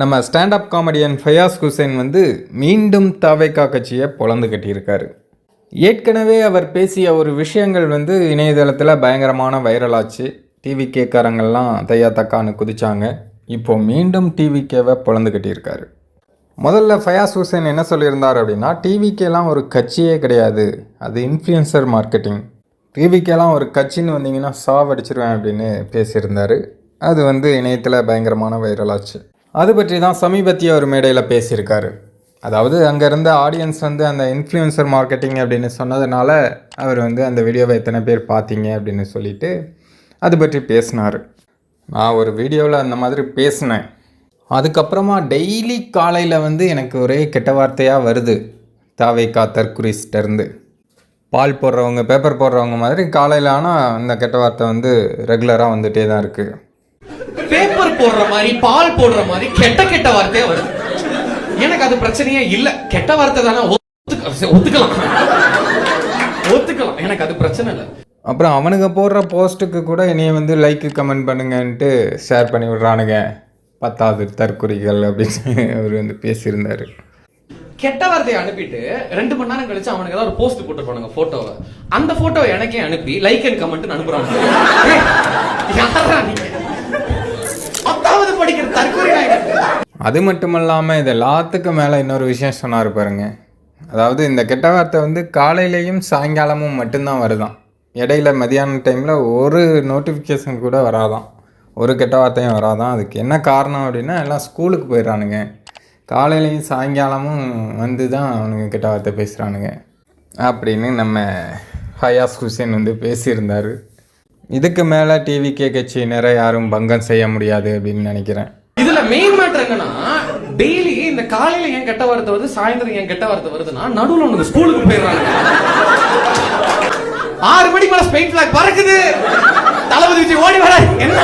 நம்ம standup comedian Fayaz Hussain வந்து மீண்டும் தாவேக்கா கட்சியை பொழந்து கட்டியிருக்காரு. ஏற்கனவே அவர் பேசிய ஒரு விஷயங்கள் வந்து இணையதளத்தில் பயங்கரமான வைரலாச்சு டிவி கேக்காரங்கள்லாம் தையா தக்கான்னு குதிச்சாங்க. இப்போ மீண்டும் டிவிகேவை பொழந்து கட்டியிருக்காரு. முதல்ல ஃபயாஸ் ஹுசைன் என்ன சொல்லியிருந்தார் அப்படின்னா டிவிக்கேலாம் ஒரு கட்சியே கிடையாது. அது இன்ஃப்ளூயன்சர் மார்க்கெட்டிங் டிவிக்கேலாம் ஒரு கட்சின்னு வந்தீங்கன்னா சாவடிச்சிருவேன் அப்படின்னு பேசியிருந்தார். அது வந்து இணையத்தில் பயங்கரமான வைரலாச்சு அது பற்றி தான் சமீபத்திய ஒரு மேடையில் பேசியிருக்காரு. அதாவது அங்கே இருந்த ஆடியன்ஸ் வந்து அந்த இன்ஃப்ளூயன்சர் மார்க்கெட்டிங் அப்படின்னு சொன்னதுனால அவர் வந்து அந்த வீடியோவை எத்தனை பேர் பார்த்தீங்க அப்படின்னு சொல்லிட்டு அது பற்றி பேசினார். நான் ஒரு வீடியோவில் அந்த மாதிரி பேசினேன். அதுக்கப்புறமா டெய்லி காலையில் வந்து எனக்கு ஒரே கெட்ட வார்த்தையாக வருது. தாவைக்கா தற்குரிஸ்டருந்து பால் போடுறவங்க பேப்பர் போடுறவங்க மாதிரி காலையில் ஆனால் அந்த கெட்ட வார்த்தை வந்து ரெகுலராக வந்துகிட்டே தான் இருக்குது பேப்பர் போடுற மாதிரி பால் போடுற மாதிரி கெட்ட கெட்ட வார்த்தையே வருது எனக்கு அது பிரச்சனையே இல்ல. கெட்ட வார்த்தை தானே ஒத்துக்கலாம். ஒத்துக்கலாம். எனக்கு அது பிரச்சனை இல்லை. அப்புறம் அவனுங்க போடுற போஸ்ட்டுக்கு கூட என்னைய வந்து லைக் கமெண்ட் பண்ணுங்கன்ட்டு ஷேர் பண்ணி விட்றானுங்க. பத்தாவது தற்குறிகள் அப்படின்னு அவர் வந்து பேசியிருந்தார். கெட்ட வார்த்தையை அனுப்பிட்டு ரெண்டு மணி நேரம் கழிச்சு அவனுக்கு ஏதாவது ஒரு போஸ்ட் போட்டுருப்பானுங்க போட்டோவை அந்த போட்டோவை எனக்கே அனுப்பி லைக் அண்ட் கமெண்ட் அனுப்புறாங்க ஏய், யார்ரா நீங்க? அது மட்டும் இல்லாமல் இது எல்லாத்துக்கும் மேலே இன்னொரு விஷயம் சொன்னார் பாருங்க. அதாவது இந்த கெட்ட வார்த்தை வந்து காலையிலையும் சாயங்காலமும் மட்டும்தான் வருதான். இடையில மதியான டைமில் ஒரு நோட்டிஃபிகேஷன் கூட வராதான். ஒரு கெட்ட வார்த்தையும் வராதான். அதுக்கு என்ன காரணம் அப்படின்னா எல்லாம் ஸ்கூலுக்கு போயிடுறானுங்க. காலையிலையும் சாயங்காலமும் வந்து தான் அவனுங்க கெட்ட வார்த்தை பேசுகிறானுங்க அப்படின்னு நம்ம ஹயாஸ் ஹுசேன் வந்து பேசியிருந்தார். இதுக்கு மேலே டிவி கே கட்சியினரை யாரும் பங்கம் செய்ய முடியாது அப்படின்னு நினைக்கிறேன். இதுல மெயின் மேட்டர் என்னன்னா டெய்லி இந்த காலையில ஏன் கெட்ட வார்த்தை வருது சாயந்தரம் ஏன் கெட்ட வார்த்தை வருதுன்னா நடுவுல ஒண்ணு ஸ்கூலுக்கு போயிடுறாங்க. ஆறு மணிக்கு மேல ஸ்பெயின் பிளாக் பறக்குது. தளபதி விஜய் ஓடி வர என்ன?